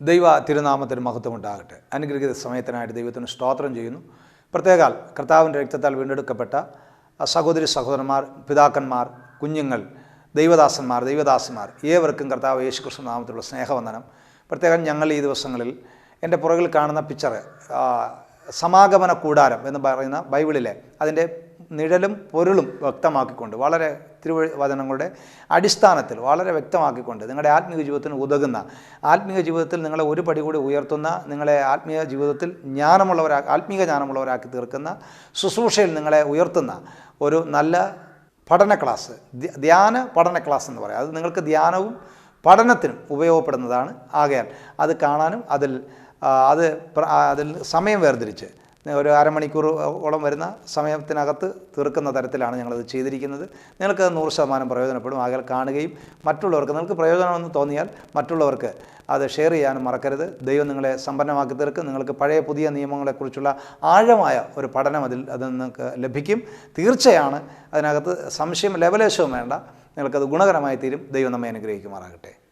ദൈവ തിരുനാമത്തിന് മഹത്വം ഉണ്ടാകട്ടെ അനുഗ്രഹിത സമയത്തിനായിട്ട് ദൈവത്തിന് സ്തോത്രം ചെയ്യുന്നു. പ്രത്യേകാൽ കർത്താവിന്റെ രക്തത്താൽ വീണ്ടെടുക്കപ്പെട്ട സഹോദരി സഹോദരന്മാർ പിതാക്കന്മാർ കുഞ്ഞുങ്ങൾ ദൈവദാസന്മാർ ദൈവദാസന്മാർ ഏവർക്കും കർത്താവ് യേശുക്രിസ്തു നാമത്തിലുള്ള സ്നേഹവന്ദനം. പ്രത്യേകം ഞങ്ങൾ ഈ ദിവസങ്ങളിൽ എന്റെ പുറകിൽ കാണുന്ന പിക്ചർ സമാഗമന കൂടാരം എന്ന് പറയുന്ന ബൈബിളിലെ അതിന്റെ നിഴലും പൊരുളും വ്യക്തമാക്കിക്കൊണ്ട് വളരെ തിരുവചനങ്ങളുടെ അടിസ്ഥാനത്തിൽ വളരെ വ്യക്തമാക്കിക്കൊണ്ട് നിങ്ങളുടെ ആത്മീയ ജീവിതത്തിന് ഉതകുന്ന ആത്മീയ ജീവിതത്തിൽ നിങ്ങളെ ഒരു പടി കൂടി ഉയർത്തുന്ന നിങ്ങളെ ആത്മീയ ജീവിതത്തിൽ ജ്ഞാനമുള്ളവരാ ആത്മീയ ജ്ഞാനമുള്ളവരാക്കി തീർക്കുന്ന ശുശ്രൂഷയിൽ നിങ്ങളെ ഉയർത്തുന്ന ഒരു നല്ല പഠന ക്ലാസ് ധ്യാന പഠന ക്ലാസ് എന്ന് പറയാം. അത് നിങ്ങൾക്ക് ധ്യാനവും പഠനത്തിനും ഉപയോഗപ്പെടുന്നതാണ്. ആകയാൽ അത് കാണാനും അതിൽ അത് അതിൽ സമയം വേർതിരിച്ച് ഒരു അരമണിക്കൂർ ഓളം വരുന്ന സമയത്തിനകത്ത് തീർക്കുന്ന തരത്തിലാണ് ഞങ്ങളത് ചെയ്തിരിക്കുന്നത്. നിങ്ങൾക്ക് നൂറ് ശതമാനം പ്രയോജനപ്പെടും. ആകെ കാണുകയും മറ്റുള്ളവർക്ക് നിങ്ങൾക്ക് പ്രയോജനമെന്ന് തോന്നിയാൽ മറ്റുള്ളവർക്ക് അത് ഷെയർ ചെയ്യാനും മറക്കരുത്. ദൈവം നിങ്ങളെ സമ്പന്നമാക്കി തീർക്കും. നിങ്ങൾക്ക് പഴയ പുതിയ നിയമങ്ങളെക്കുറിച്ചുള്ള ആഴമായ ഒരു പഠനം അതിൽ അത് നിങ്ങൾക്ക് ലഭിക്കും. തീർച്ചയാണ്. അതിനകത്ത് സംശയം ലെവലേശവും വേണ്ട. നിങ്ങൾക്കത് ഗുണകരമായി തീരും. ദൈവം നമ്മെ അനുഗ്രഹിക്കുമാറാകട്ടെ.